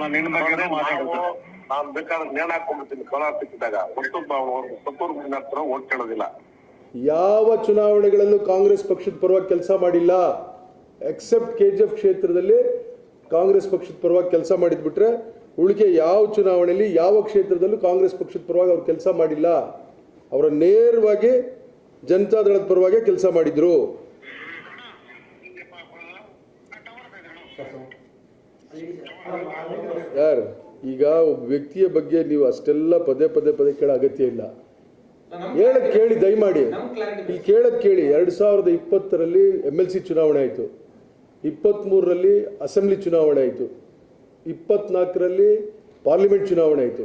ನಾನು ನಿನ್ನ ಬಗ್ಗೆ ಮಾತಾಡೋದು ನಾನು ಬೇಕಾದ್ರೆ ನೇಣ ಹಾಕೊಂಡ್ಬಿಡ್ತೀನಿ ಕೋಲಾರ ಸಿಕ್ಕಿದಾಗ. ಒಟ್ಟು ಸತ್ತೂರು ಹತ್ರ ಓಟ್ ಕೇಳೋದಿಲ್ಲ. ಯಾವ ಚುನಾವಣೆಗಳಲ್ಲೂ ಕಾಂಗ್ರೆಸ್ ಪಕ್ಷದ ಪರವಾಗಿ ಕೆಲಸ ಮಾಡಿಲ್ಲ. ಎಕ್ಸೆಪ್ಟ್ ಕೆ ಜಿ ಎಫ್ ಕ್ಷೇತ್ರದಲ್ಲಿ ಕಾಂಗ್ರೆಸ್ ಪಕ್ಷದ ಪರವಾಗಿ ಕೆಲಸ ಮಾಡಿದ್ಬಿಟ್ರೆ ಉಳಿಕೆ ಯಾವ ಚುನಾವಣೆಯಲ್ಲಿ ಯಾವ ಕ್ಷೇತ್ರದಲ್ಲೂ ಕಾಂಗ್ರೆಸ್ ಪಕ್ಷದ ಪರವಾಗಿ ಅವ್ರು ಕೆಲಸ ಮಾಡಿಲ್ಲ. ಅವರ ನೇರವಾಗಿ ಜನತಾದಳದ ಪರವಾಗಿ ಕೆಲಸ ಮಾಡಿದ್ರು. ಯಾರು? ಈಗ ಒಬ್ಬ ವ್ಯಕ್ತಿಯ ಬಗ್ಗೆ ನೀವು ಅಷ್ಟೆಲ್ಲ ಪದೇ ಪದೇ ಪದೇ ಕೇಳೋ ಅಗತ್ಯ ಇಲ್ಲ. ಹೇಳಕ್ ಕೇಳಿ ದಯಮಾಡಿ. ಈ ಕೇಳದ್ ಕೇಳಿ ಎರಡ್ ಸಾವಿರದ ಇಪ್ಪತ್ತರಲ್ಲಿ ಎಂ ಎಲ್ ಸಿ ಚುನಾವಣೆ ಆಯಿತು. ಇಪ್ಪತ್ತ್ಮೂರರಲ್ಲಿ ಅಸೆಂಬ್ಲಿ ಚುನಾವಣೆ ಆಯಿತು. ಇಪ್ಪತ್ನಾಲ್ಕರಲ್ಲಿ ಪಾರ್ಲಿಮೆಂಟ್ ಚುನಾವಣೆ ಆಯಿತು.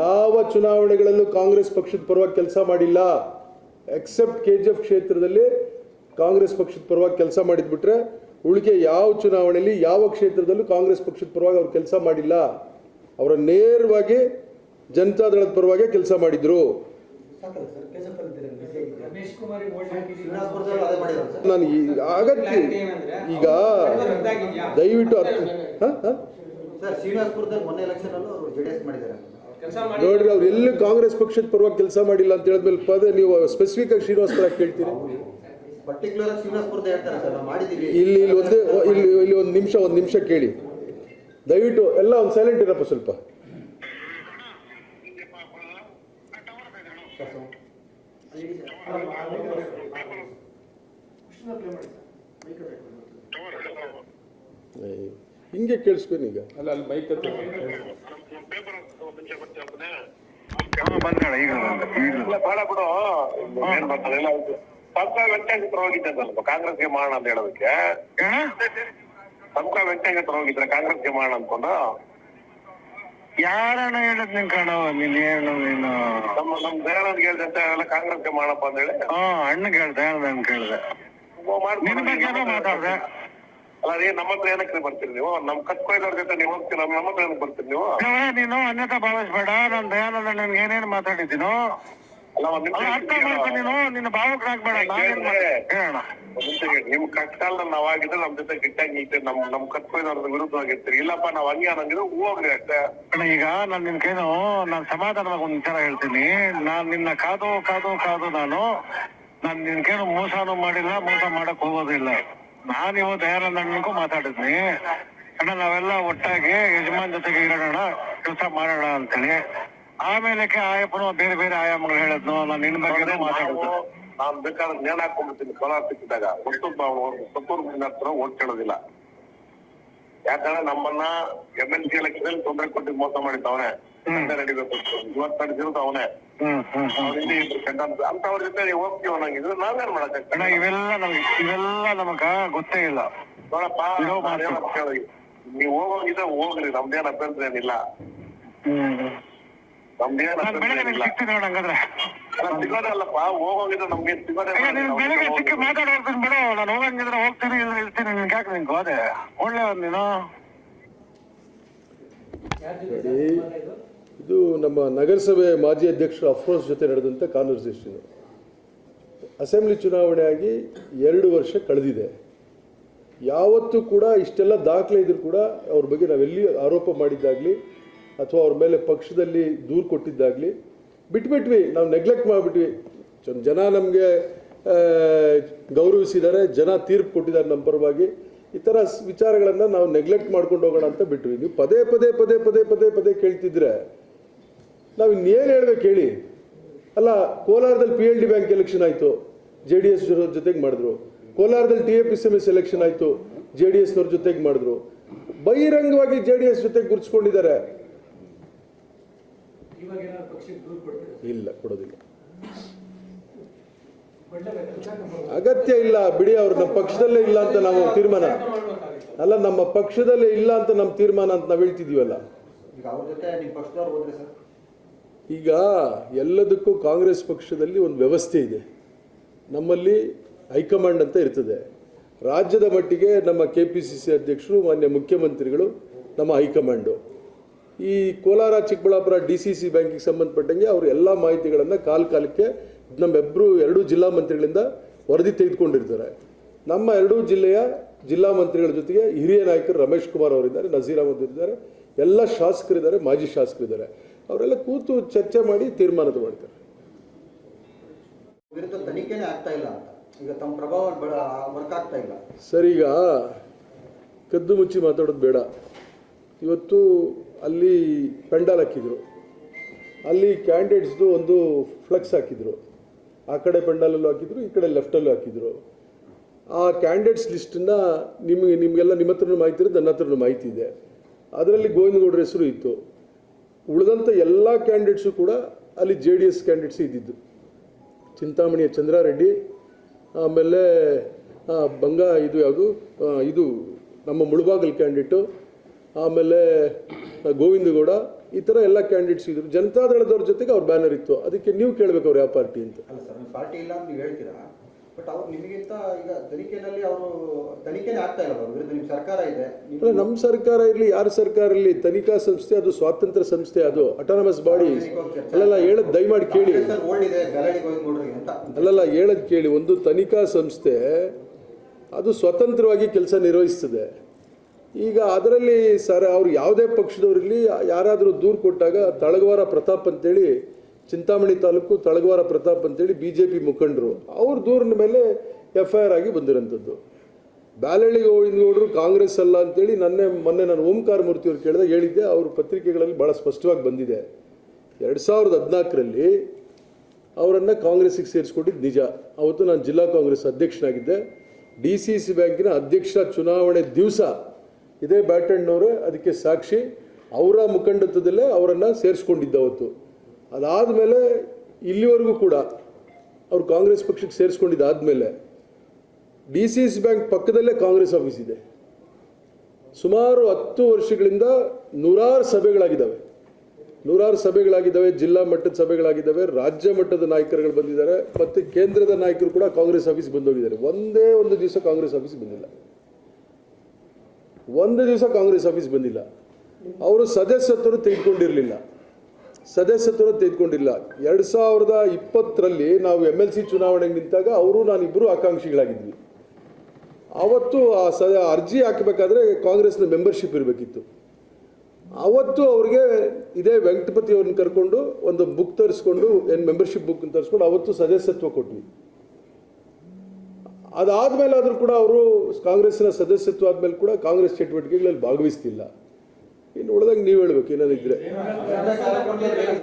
ಯಾವ ಚುನಾವಣೆಗಳಲ್ಲೂ ಕಾಂಗ್ರೆಸ್ ಪಕ್ಷದ ಪರವಾಗಿ ಕೆಲಸ ಮಾಡಿಲ್ಲ. ಎಕ್ಸೆಪ್ಟ್ ಕೆ ಜಿ ಎಫ್ ಕ್ಷೇತ್ರದಲ್ಲಿ ಕಾಂಗ್ರೆಸ್ ಪಕ್ಷದ ಪರವಾಗಿ ಕೆಲಸ ಮಾಡಿದ್ಬಿಟ್ರೆ ಉಳಿಕೆ ಯಾವ ಚುನಾವಣೆಯಲ್ಲಿ ಯಾವ ಕ್ಷೇತ್ರದಲ್ಲೂ ಕಾಂಗ್ರೆಸ್ ಪಕ್ಷದ ಪರವಾಗಿ ಅವ್ರು ಕೆಲಸ ಮಾಡಿಲ್ಲ. ಅವರ ನೇರವಾಗಿ ಜನತಾದಳದ ಪರವಾಗಿ ಕೆಲಸ ಮಾಡಿದ್ರು. ನಾನು ಅಗತ್ಯ ಈಗ ದಯವಿಟ್ಟು ನೋಡ್ರಿ, ಅವ್ರು ಎಲ್ಲೂ ಕಾಂಗ್ರೆಸ್ ಪಕ್ಷದ ಪರವಾಗಿ ಕೆಲಸ ಮಾಡಿಲ್ಲ ಅಂತ ಹೇಳಿದ್ಮೇಲೆ ಪದೇ ನೀವು ಸ್ಪೆಸಿಫಿಕ್ ಆಗಿ ಶ್ರೀನಿವಾಸಪುರ ಕೇಳ್ತೀರಿ. ಇಲ್ಲಿ ಇಲ್ಲಿ ಒಂದೇ ಇಲ್ಲಿ ಇಲ್ಲಿ ಒಂದು ನಿಮಿಷ ಒಂದು ನಿಮಿಷ ಕೇಳಿ. ದಯವಿಟ್ಟು ಎಲ್ಲ ಒಂದು ಸೈಲೆಂಟ್ ಇರಪ್ಪ ಸ್ವಲ್ಪ. ಏ, ಹಿಂಗೆ ಕೇಳಿಸ್ಕೊಂಡು ಈಗ. ಅಲ್ಲ ಅಲ್ಲಿ ಮೈಕ್ ಹತ್ರ ಬಂದಾಳ ಈಗ ಇಲ್ಲ ಬೇಡ ಸ್ವಲ್ಪ ಕಾಂಗ್ರೆಸ್ಗೆ ಮಾಡೋಣ ಅಂತ ಹೇಳೋದಕ್ಕೆ? ಸಂಕ ವೆಂಕಟೇಶ್ವರ ಹೋಗಿದ್ರೆ ಕಾಂಗ್ರೆಸ್ಗೆ ಮಾಡೋಣ ಅನ್ಕೊಂಡು ಯಾರಣ್ಣ ಹೇಳದ್ ನಿನ್ ಕಣವ ನೀನ್ ಏನು ನೀನು. ನಮ್ಮ ನಮ್ ದಯಾನಂದ್ ಹೇಳ್ದಂತೆ ಎಲ್ಲ ಕಾಂಗ್ರೆಸ್ಗೆ ಮಾಡಪ್ಪ ಅಂತ ಹೇಳಿ? ಹಾ ಅಣ್ಣ ಕೇಳ್ದೆ. ಅಣ್ಣ ಕೇಳ್ದೆ. ನಿನ್ ಮಾತಾಡ್ದೆ. ಅಲ್ಲ ರೀ ನಮ್ಮ ಹತ್ರ ಏನಕ್ಕೆ ಬರ್ತೀರಿ ನೀವು? ನಮ್ ಕತ್ಕೊಯ್ದವ್ರ ಜೊತೆ ನೀವು ಹೋಗ್ತೀರ? ನಮ್ಮ ಹತ್ರ ಏನಕ್ಕೆ ಬರ್ತೀರಿ ನೀವು? ನೀನು ನೀನು ಅನ್ಯತಾ ಭಾವಿಸ್ಬೇಡ. ನಾನು ದಯಾನಂದ ನನ್ಗೆ ಏನೇನ್ ಮಾತಾಡಿದ್ದೀನೋ? ನೀನು ನಿನ್ನ. ನಿಮ್ ಕಟ್ಕಾಲ ನಾವ್ ಆಗಿದ್ರೆ ನಮ್ ಜೊತೆ ಗಿಟ್ಟಾಗಿ ನಿಲ್ತೀರಿ ನಮ್ ನಮ್ ವಿರುದ್ಧ ಆಗಿರ್ತೀರಿ ಇಲ್ಲಪ್ಪ ನಾವ್ ಹಂಗೆ ಅನ್ನಂಗಿದ್ರೆ ಹೋಗ್ರಿ ಅಷ್ಟೇ. ಅಣ್ಣ, ಈಗ ನಾನ್ ನಿನ್ಕೇನು ನಾನ್ ಸಮಾಧಾನವಾಗಿ ಒಂದ್ ವಿಚಾರ ಹೇಳ್ತೀನಿ. ನಾನ್ ನಿನ್ನ ಕಾದು ಕಾದು ಕಾದು ನಾನು ನಾನ್ ನಿನ್ಕೇನು ಮೋಸನೂ ಮಾಡಿಲ್ಲ ಮೋಸ ಮಾಡಕ್ ಹೋಗೋದಿಲ್ಲ ನಾನ್ ಇವ ದಯಾನಂದ ಅಣ್ಣನಿಗೂ ಮಾತಾಡಿದ್ನಿ. ಅಣ್ಣ ನಾವೆಲ್ಲ ಒಟ್ಟಾಗಿ ಯಜಮಾನ್ ಜೊತೆಗೆ ಇರೋಣ ಕೆಲಸ ಮಾಡೋಣ ಅಂತೇಳಿ. ಆಮೇಲಕ್ಕೆ ಆಯಪ್ಪನ ಬೇರೆ ಬೇರೆ ಆಯಾಮಗಳು ಹೇಳದ್ನು ನಾನು ನಿನ್ನ ಬಗ್ಗೆ ಮಾತಾಡೋದು. ನಾನ್ ಬೇಕಾದ್ರೆ ನೇಣ ಹಾಕೊಂಡ್ಬಿಡ್ತೀನಿ ಕೋಲಾರ ಸಿಕ್ಕಿದಾಗ ಒಟ್ಟು ಸತ್ತೂರು ಹತ್ರ ಓಟ್ ಕೇಳೋದಿಲ್ಲ. ಯಾಕಂದ್ರೆ ನಮ್ಮನ್ನ ಎಂ ಎಲ್ ಸಿ ಎಲೆಕ್ಷನ್ ತೊಂದರೆ ಕೊಟ್ಟು ಮೋಸ ಮಾಡಿದ್ದವನೇ. ನಡಿಬೇಕು ಇವತ್ತು ನಡೆದಿರೋದು ಅವನೇ. ಅಂತವ್ರ ಜೊತೆ ಹೋಗ್ತೀವ ನಂಗಿದ್ರೆ ನಾವೇನ್ ಮಾಡಕ್ಕಾಗ್ತದೆ ಇವೆಲ್ಲ ನಮ್ಗೆ ಇವೆಲ್ಲ ನಮಗ ಗೊತ್ತೇ ಇಲ್ಲ. ನೋಡಪ್ಪ. ನೀವ್ ಹೋಗೋಗಿದ್ರೆ ಹೋಗ್ರಿ ನಮ್ದೇನ್ ಅಭ್ಯಂತರ ಏನಿಲ್ಲ. ನಾನ್ ಅಭ್ಯಂತರ ಬೆಳಗ್ಗೆ ನಿಮ್ಗೆ ಏನಿಲ್ಲ ಸಿಗ್ತೀನಿ ನೋಡ ಹಂಗಾದ್ರೆ. ಅಲ್ಲ, ಸಿಗೋದಲ್ಲಪ್ಪ ಹೋಗೋಗಿದ್ರೆ ನಮ್ಗೆ ಸಿಗೋದೇ ಈಗ ನೀನ್ ಬೆಳಗ್ಗೆ ಸಿಕ್ಕಿ ಮಾತಾಡೋರ್ತೀನಿ ಬಿಡು ನಾನು ಹೋಗಂಗಿದ್ರೆ ಹೋಗ್ತೀನಿ ಇಲ್ಲ ಇರ್ತೀನಿ ನಿನ್ಗೆ ಯಾಕೆ ನಿಂಗೆ ಹೋದೆ? ಒಳ್ಳೆ ನೀನು. ನೋಡಿ ಇದು ನಮ್ಮ ನಗರಸಭೆ ಮಾಜಿ ಅಧ್ಯಕ್ಷ ಅಫ್ರೋಸ್ ಜೊತೆ ನಡೆದಂಥ ಕಾನ್ವರ್ಸೇಷನ್ ಅಸೆಂಬ್ಲಿ ಚುನಾವಣೆ ಆಗಿ ಎರಡು ವರ್ಷ ಕಳೆದಿದೆ. ಯಾವತ್ತೂ ಕೂಡ ಇಷ್ಟೆಲ್ಲ ದಾಖಲೆ ಇದ್ರೂ ಕೂಡ ಅವ್ರ ಬಗ್ಗೆ ನಾವೆಲ್ಲಿ ಆರೋಪ ಮಾಡಿದ್ದಾಗಲಿ ಅಥವಾ ಅವ್ರ ಮೇಲೆ ಪಕ್ಷದಲ್ಲಿ ದೂರು ಕೊಟ್ಟಿದ್ದಾಗಲಿ ಬಿಟ್ಬಿಟ್ವಿ, ನಾವು ನೆಗ್ಲೆಕ್ಟ್ ಮಾಡಿಬಿಟ್ವಿ. ಜನ ನಮಗೆ ಗೌರವಿಸಿದ್ದಾರೆ, ಜನ ತೀರ್ಪು ಕೊಟ್ಟಿದ್ದಾರೆ ನಮ್ಮ ಪರವಾಗಿ. ಈ ಥರ ವಿಚಾರಗಳನ್ನು ನಾವು ನೆಗ್ಲೆಕ್ಟ್ ಮಾಡ್ಕೊಂಡು ಹೋಗೋಣ ಅಂತ ಬಿಟ್ವಿ. ನೀವು ಪದೇ ಪದೇ ಪದೇ ಪದೇ ಪದೇ ಪದೇ ಕೇಳ್ತಿದ್ರೆ, ನಾವು ಇನ್ನೇನು ಹೇಳ್ಬೇಕು ಹೇಳಿ? ಅಲ್ಲ, ಕೋಲಾರದಲ್ಲಿ P L D bank election ಆಯಿತು. ಜೆ ಡಿ ಎಸ್ ಜೊತೆಗೆ ಮಾಡಿದ್ರು. ಕೋಲಾರದಲ್ಲಿ T A P C M S election ಆಯಿತು. ಜೆ ಡಿ ಎಸ್ನವ್ರ ಜೊತೆಗೆ ಮಾಡಿದ್ರು. ಬಹಿರಂಗವಾಗಿ ಜೆ ಡಿ ಎಸ್ ಜೊತೆಗೆ ಗುರುತಿಸ್ಕೊಂಡಿದ್ದಾರೆ ಇವಾಗ ಏನಾದ್ರು ಪಕ್ಷಕ್ಕೆ ದೂರು ಕೊಡ್ತೀವಿ ಇಲ್ಲ ಕೊಡೋದಿಲ್ಲ. ಅಗತ್ಯ ಇಲ್ಲ ಬಿಡಿ ಅವ್ರು ನಮ್ಮ ಪಕ್ಷದಲ್ಲೇ ಇಲ್ಲ ಅಂತ ನಾವು ತೀರ್ಮಾನ. ಅಲ್ಲ ನಮ್ಮ ಪಕ್ಷದಲ್ಲೇ ಇಲ್ಲ ಅಂತ ನಮ್ಮ ತೀರ್ಮಾನ ಅಂತ ನಾವು ಹೇಳ್ತಿದೀವಲ್ಲ. ಈಗ ಅವ್ರ ಜೊತೆ ನಿಮ್ಮ ಪಕ್ಷದವ್ರು ಹೋದ್ರೆ ಸರ್? ಈಗ ಎಲ್ಲದಕ್ಕೂ ಕಾಂಗ್ರೆಸ್ ಪಕ್ಷದಲ್ಲಿ ಒಂದು ವ್ಯವಸ್ಥೆ ಇದೆ. ನಮ್ಮಲ್ಲಿ ಹೈಕಮಾಂಡ್ ಅಂತ ಇರ್ತದೆ. ರಾಜ್ಯದ ಮಟ್ಟಿಗೆ ನಮ್ಮ ಕೆ ಪಿ ಸಿ ಸಿ ಅಧ್ಯಕ್ಷರು ಮಾನ್ಯ ಮುಖ್ಯಮಂತ್ರಿಗಳು ನಮ್ಮ ಹೈಕಮಾಂಡು. ಈ Kolar Chikkaballapur D C C ಬ್ಯಾಂಕಿಗೆ ಸಂಬಂಧಪಟ್ಟಂಗೆ ಅವರು ಎಲ್ಲ ಮಾಹಿತಿಗಳನ್ನು ಕಾಲ ಕಾಲಕ್ಕೆ ನಮ್ಮೆಬ್ಬರು ಎರಡೂ ಜಿಲ್ಲಾ ಮಂತ್ರಿಗಳಿಂದ ವರದಿ ತೆಗೆದುಕೊಂಡಿರ್ತಾರೆ. ನಮ್ಮ ಎರಡೂ ಜಿಲ್ಲೆಯ ಜಿಲ್ಲಾ ಮಂತ್ರಿಗಳ ಜೊತೆಗೆ ಹಿರಿಯ ನಾಯಕರು ರಮೇಶ್ ಕುಮಾರ್ ಅವರಿದ್ದಾರೆ ನಜೀರ್ ಅಹಮದ್ ಇದ್ದಾರೆ ಎಲ್ಲ ಶಾಸಕರಿದ್ದಾರೆ ಮಾಜಿ ಶಾಸಕರಿದ್ದಾರೆ. ಅವರೆಲ್ಲ ಕೂತು ಚರ್ಚೆ ಮಾಡಿ ತೀರ್ಮಾನ ಮಾಡ್ತಾರೆ ಸರ್ ಈಗ ಕದ್ದು ಮುಚ್ಚಿ ಮಾತಾಡೋದು ಬೇಡ. ಇವತ್ತು ಅಲ್ಲಿ ಪೆಂಡಲ್ ಹಾಕಿದ್ರು. ಅಲ್ಲಿ ಕ್ಯಾಂಡಿಡೇಟ್ಸ್ದು ಒಂದು ಫ್ಲೆಕ್ಸ್ ಹಾಕಿದ್ರು. ಆ ಕಡೆ ಪೆಂಡಲಲ್ಲೂ ಹಾಕಿದ್ರು, ಈ ಕಡೆ ಲೆಫ್ಟಲ್ಲೂ ಹಾಕಿದ್ರು. ಆ ಕ್ಯಾಂಡಿಡೇಟ್ಸ್ ಲಿಸ್ಟನ್ನು ನಿಮಗೆ, ನಿಮಗೆಲ್ಲ ನಿಮ್ಮ ಹತ್ರನೂ ಮಾಹಿತಿ ಇರೋದು ನನ್ನ ಹತ್ರನೂ ಮಾಹಿತಿ ಇದೆ. ಅದರಲ್ಲಿ ಗೋವಿಂದಗೌಡರ ಹೆಸರು ಇತ್ತು. ಉಳಿದಂಥ ಎಲ್ಲ ಕ್ಯಾಂಡಿಡೇಟ್ಸು ಕೂಡ ಅಲ್ಲಿ ಜೆ ಡಿ ಎಸ್ ಕ್ಯಾಂಡಿಡೇಟ್ಸ್ ಇದ್ದಿದ್ದು. ಚಿಂತಾಮಣಿಯ ಚಂದ್ರಾರೆಡ್ಡಿ, ಆಮೇಲೆ ಬಂಗಾ ಇದು ಯಾವುದು? ಇದು ನಮ್ಮ ಮುಳುಬಾಗಲ್ ಕ್ಯಾಂಡಿಡೇಟು, ಆಮೇಲೆ ಗೋವಿಂದಗೌಡ ಈ ಥರ ಎಲ್ಲ ಕ್ಯಾಂಡಿಡೇಟ್ಸ್ ಇದ್ರು. ಜನತಾದಳದವ್ರ ಜೊತೆಗೆ ಅವ್ರ ಬ್ಯಾನರ್ ಇತ್ತು. ಅದಕ್ಕೆ ನೀವು ಕೇಳಬೇಕು ಅವ್ರು ಯಾವ ಪಾರ್ಟಿ ಅಂತ. ಅಲ್ಲ ಸರ್ ಪಾರ್ಟಿ ಇಲ್ಲ ಅಂತ ನೀವು ಹೇಳ್ತೀರಾ? ಬಟ್ ಅವ್ರು ನಿಮಗಿಂತ ಈಗ ತನಿಖೆಯಲ್ಲಿ ಅವರು ತನಿಖೆನೇ ಆಗ್ತಾ ಇಲ್ಲ ಅವ್ರ ವಿರುದ್ಧ. ನಿಮ್ಮ ಸರ್ಕಾರ ಇದೆ. ಅಲ್ಲ ನಮ್ಮ ಸರ್ಕಾರ ಇರಲಿ ಯಾರ ಸರ್ಕಾರ ಇರಲಿ ತನಿಖಾ ಸಂಸ್ಥೆ ಅದು ಸ್ವಾತಂತ್ರ್ಯ ಸಂಸ್ಥೆ ಅದು ಅಟಾನಮಸ್ ಬಾಡಿ ಅಲ್ಲಲ್ಲ ಹೇಳದ್ ದಯಮಾಡಿ ಕೇಳಿ. ಅಲ್ಲೆಲ್ಲ ಓಲ್ಡ್ ಇದೆ ಅಂತ. ಅಲ್ಲಲ್ಲ ಹೇಳೋದು ಕೇಳಿ. ಒಂದು ತನಿಖಾ ಸಂಸ್ಥೆ ಅದು ಸ್ವತಂತ್ರವಾಗಿ ಕೆಲಸ ನಿರ್ವಹಿಸ್ತದೆ. ಈಗ ಅದರಲ್ಲಿ ಸರ್, ಅವ್ರು ಯಾವುದೇ ಪಕ್ಷದವರಿರಲಿ, ಯಾರಾದರೂ ದೂರು ಕೊಟ್ಟಾಗ ತಳಗವಾರ ಪ್ರತಾಪ್ ಅಂತೇಳಿ, ಚಿಂತಾಮಣಿ ತಾಲೂಕು ತಳಗವಾರ ಪ್ರತಾಪ್ ಅಂತೇಳಿ ಬಿ ಜೆ ಪಿ ಮುಖಂಡರು, ಅವ್ರ ದೂರಿನ ಮೇಲೆ ಎಫ್ ಐ ಆರ್ ಆಗಿ ಬಂದಿರೋಂಥದ್ದು. ಬ್ಯಾಲಳ್ಳಿ ಗೋವಿಂದಗೌಡರು ಕಾಂಗ್ರೆಸ್ ಅಲ್ಲ ಅಂತೇಳಿ ನನ್ನೆ, ಮೊನ್ನೆ ನಾನು ಓಂಕಾರ ಮೂರ್ತಿ ಅವ್ರು ಕೇಳಿದಾಗ ಹೇಳಿದ್ದೆ, ಅವ್ರ ಪತ್ರಿಕೆಗಳಲ್ಲಿ ಭಾಳ ಸ್ಪಷ್ಟವಾಗಿ ಬಂದಿದೆ. ಎರಡು ಸಾವಿರದ ಹದಿನಾಲ್ಕರಲ್ಲಿ ಅವರನ್ನು ಕಾಂಗ್ರೆಸ್ಸಿಗೆ ಸೇರಿಸ್ಕೊಂಡಿದ್ದು ನಿಜ. ಅವತ್ತು ನಾನು ಜಿಲ್ಲಾ ಕಾಂಗ್ರೆಸ್ ಅಧ್ಯಕ್ಷನಾಗಿದ್ದೆ. ಡಿ ಸಿ ಸಿ ಬ್ಯಾಂಕಿನ ಅಧ್ಯಕ್ಷ ಚುನಾವಣೆ ದಿವಸ ಇದೇ ಬ್ಯಾಟಣ್ಣವರೇ, ಅದಕ್ಕೆ ಸಾಕ್ಷಿ ಅವರ ಮುಖಂಡತ್ವದಲ್ಲೇ ಅವರನ್ನು ಸೇರಿಸ್ಕೊಂಡಿದ್ದವತ್ತು. ಅದಾದ ಅದಾದಮೇಲೆ ಇಲ್ಲಿವರೆಗೂ ಕೂಡ ಅವರು ಕಾಂಗ್ರೆಸ್ ಪಕ್ಷಕ್ಕೆ ಸೇರಿಸ್ಕೊಂಡಿದ್ದಾದಮೇಲೆ ಡಿ ಸಿ ಸಿ ಬ್ಯಾಂಕ್ ಪಕ್ಕದಲ್ಲೇ ಕಾಂಗ್ರೆಸ್ ಆಫೀಸ್ ಇದೆ. ಸುಮಾರು ಹತ್ತು ವರ್ಷಗಳಿಂದ ನೂರಾರು ಸಭೆಗಳಾಗಿದ್ದಾವೆ. ನೂರಾರು ಸಭೆಗಳಾಗಿದ್ದಾವೆ, ಜಿಲ್ಲಾ ಮಟ್ಟದ ಸಭೆಗಳಾಗಿದ್ದಾವೆ, ರಾಜ್ಯ ಮಟ್ಟದ ನಾಯಕರುಗಳು ಬಂದಿದ್ದಾರೆ, ಮತ್ತು ಕೇಂದ್ರದ ನಾಯಕರು ಕೂಡ ಕಾಂಗ್ರೆಸ್ ಆಫೀಸ್ ಬಂದೋಗಿದ್ದಾರೆ. ಒಂದೇ ಒಂದು ದಿವಸ ಕಾಂಗ್ರೆಸ್ ಆಫೀಸ್ ಬಂದಿಲ್ಲ. ಒಂದು ದಿವಸ ಕಾಂಗ್ರೆಸ್ ಆಫೀಸ್ ಬಂದಿಲ್ಲ. ಅವರು ಸದಸ್ಯತ್ವನು ತೆಗೆದುಕೊಂಡಿರಲಿಲ್ಲ. ಸದಸ್ಯತ್ವನು ತೆಗೆದುಕೊಂಡಿಲ್ಲ. ಎರಡು ಸಾವಿರದ ಇಪ್ಪತ್ತರಲ್ಲಿ ನಾವು ಎಂ ಎಲ್ ಸಿ ಚುನಾವಣೆಗೆ ನಿಂತಾಗ ಅವರು ನಾನಿಬ್ಬರು ಆಕಾಂಕ್ಷಿಗಳಾಗಿದ್ವಿ. ಅವತ್ತು ಆ ಸ, ಅರ್ಜಿ ಹಾಕಬೇಕಾದ್ರೆ ಕಾಂಗ್ರೆಸ್ನ ಮೆಂಬರ್ಶಿಪ್ ಇರಬೇಕಿತ್ತು. ಅವತ್ತು ಅವ್ರಿಗೆ ಇದೇ ವೆಂಕಟಪತಿ ಅವ್ರನ್ನ ಕರ್ಕೊಂಡು ಒಂದು ಬುಕ್ ತರಿಸ್ಕೊಂಡು, ಏನು ಮೆಂಬರ್ಶಿಪ್ ಬುಕ್ ತರಿಸ್ಕೊಂಡು ಅವತ್ತು ಸದಸ್ಯತ್ವ ಕೊಟ್ವಿ. ಅದಾದ್ಮೇಲೆ ಆದರೂ ಕೂಡ ಅವರು ಕಾಂಗ್ರೆಸ್ನ ಸದಸ್ಯತ್ವ ಆದಮೇಲೆ ಕೂಡ ಕಾಂಗ್ರೆಸ್ ಚಟುವಟಿಕೆಗಳಲ್ಲಿ ಭಾಗವಹಿಸ್ತಿಲ್ಲ. ಇನ್ನು ಉಳಿದಂಗೆ ನೀವು ಹೇಳ್ಬೇಕು ಏನಾದ್ರು ಕಾರ್ಯಕ್ರಮದಲ್ಲಿ